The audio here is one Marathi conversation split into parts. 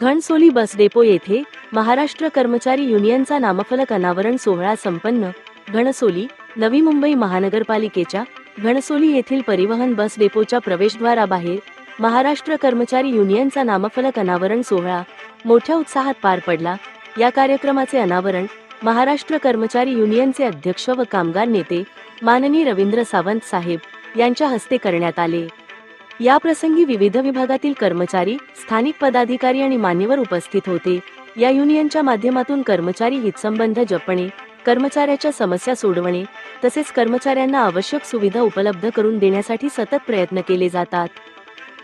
घणसोली बस डेपो येथे महाराष्ट्र कर्मचारी युनियनचा नामफलक अनावरण सोहळा संपन्न. घणसोली नवी मुंबई महानगरपालिकेच्या घणसोली येथील परिवहन बस डेपोच्या प्रवेशद्वाराबाहेर महाराष्ट्र कर्मचारी युनियनचा नामफलक अनावरण सोहळा मोठ्या उत्साहात पार पडला. या कार्यक्रमाचे अनावरण महाराष्ट्र कर्मचारी युनियनचे अध्यक्ष व कामगार नेते माननीय रवींद्र सावंत साहेब यांच्या हस्ते करण्यात आले. याप्रसंगी विविध विभागातील कर्मचारी स्थानिक पदाधिकारी आणि मान्यवर उपस्थित होते. या युनियनच्या माध्यमातून कर्मचारी हितसंबंध जपणे कर्मचाऱ्याच्या समस्या सोडवणे तसेच कर्मचाऱ्यांना आवश्यक सुविधा उपलब्ध करून देण्यासाठी सतत प्रयत्न केले जातात.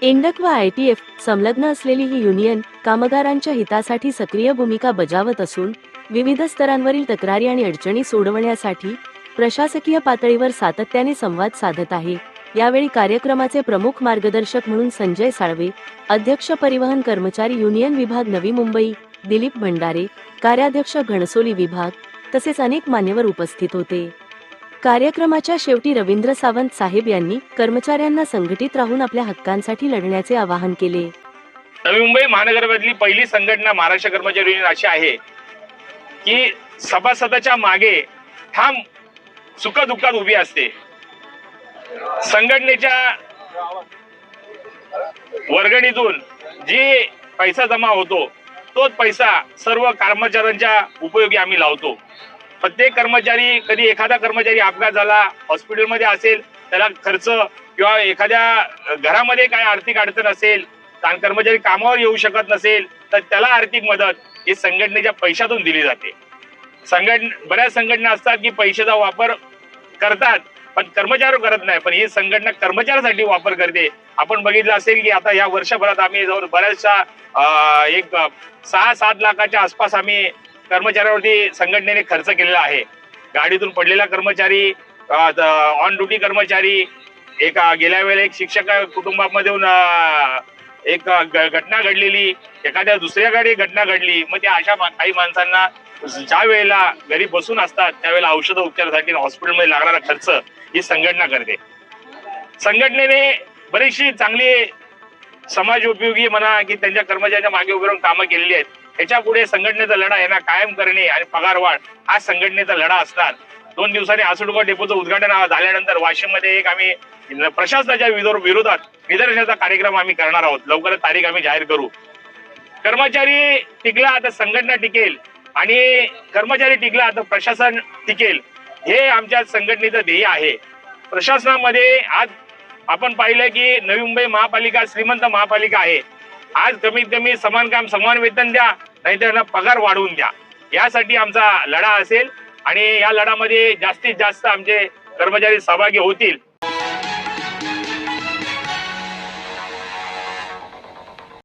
इंडक व आय टी एफ संलग्न असलेली ही युनियन कामगारांच्या हितासाठी सक्रिय भूमिका बजावत असून विविध स्तरांवरील तक्रारी आणि अडचणी सोडवण्यासाठी प्रशासकीय पातळीवर सातत्याने संवाद साधत आहे. यावेळी कार्यक्रमाचे प्रमुख मार्गदर्शक म्हणून संजय साळवे अध्यक्ष परिवहन कर्मचारी युनियन विभाग नवी मुंबई दिलीप भंडारे कार्याध्यक्ष घणसोली विभाग तसेच अनेक मान्यवर उपस्थित होते. कार्यक्रमाच्या शेवटी रवींद्र सावंत साहेब यांनी कर्मचाऱ्यांना संघटित राहून आपल्या हक्कांसाठी लढण्याचे आवाहन केले. नवी मुंबई महानगरामधली पहिली संघटना महाराष्ट्र कर्मचारी युनियन अशी आहे की सभासदाच्या मागे ठाम सुखदुःखात उभी असते. संघटनेच्या वर्गणीतून जी पैसा जमा होतो तोच पैसा सर्व कर्मचाऱ्यांच्या उपयोगी आम्ही लावतो. प्रत्येक कर्मचारी कधी एखादा कर्मचारी अपघात झाला हॉस्पिटलमध्ये असेल त्याला खर्च किंवा एखाद्या घरामध्ये काय आर्थिक अडचण असेल कारण कर्मचारी कामावर येऊ शकत नसेल तर त्याला आर्थिक मदत ही संघटनेच्या पैशातून दिली जाते. संघटना बऱ्याच संघटना असतात की पैशाचा वापर करतात पण कर्मचारी करत नाही पण ही संघटना कर्मचाऱ्यासाठी वापर करते. आपण बघितलं असेल की आता या वर्षभरात आम्ही जवळ बऱ्याचशा एक सहा सात लाखाच्या आसपास आम्ही कर्मचाऱ्यावरती संघटनेने खर्च केलेला आहे. गाडीतून पडलेला कर्मचारी ऑन ड्युटी कर्मचारी एक गेल्या वेळेला एक शिक्षक कुटुंबामध्ये एक घटना घडलेली एखाद्या दुसऱ्या गाडी घटना घडली मग त्या अशा मा- काही माणसांना ज्या वेळेला घरी बसून असतात त्यावेळेला औषध उपचारासाठी हॉस्पिटलमध्ये लागणारा खर्च ही संघटना करते. संघटनेने बरीचशी चांगली समाज उपयोगी म्हणा की त्यांच्या कर्मचाऱ्यांच्या मागे उभे राहून कामं केलेली आहेत. त्याच्या पुढे संघटनेचा लढा यांना कायम करणे आणि पगार वाढ हा संघटनेचा लढा असणार. दोन दिवसांनी आसुडगाव डेपोचं उद्घाटन झाल्यानंतर वाशिममध्ये एक आम्ही प्रशासनाच्या विरोधात निदर्शनाचा कार्यक्रम आम्ही करणार आहोत. लवकरच तारीख आम्ही जाहीर करू. कर्मचारी टिकला तर संघटना टिकेल. आणि कर्मचारी टिकला तर प्रशासन टिकेल हे आमच्या संघटनेचं ध्येय आहे. प्रशासनामध्ये आज आपण पाहिलं की नवी मुंबई महापालिका श्रीमंत महापालिका आहे. आज कमीत कमी समान काम समान वेतन द्या नाही त्यांना पगार वाढवून द्या. यासाठी आमचा लढा असेल आणि या लढामध्ये जास्तीत जास्त आमचे कर्मचारी सहभागी होतील.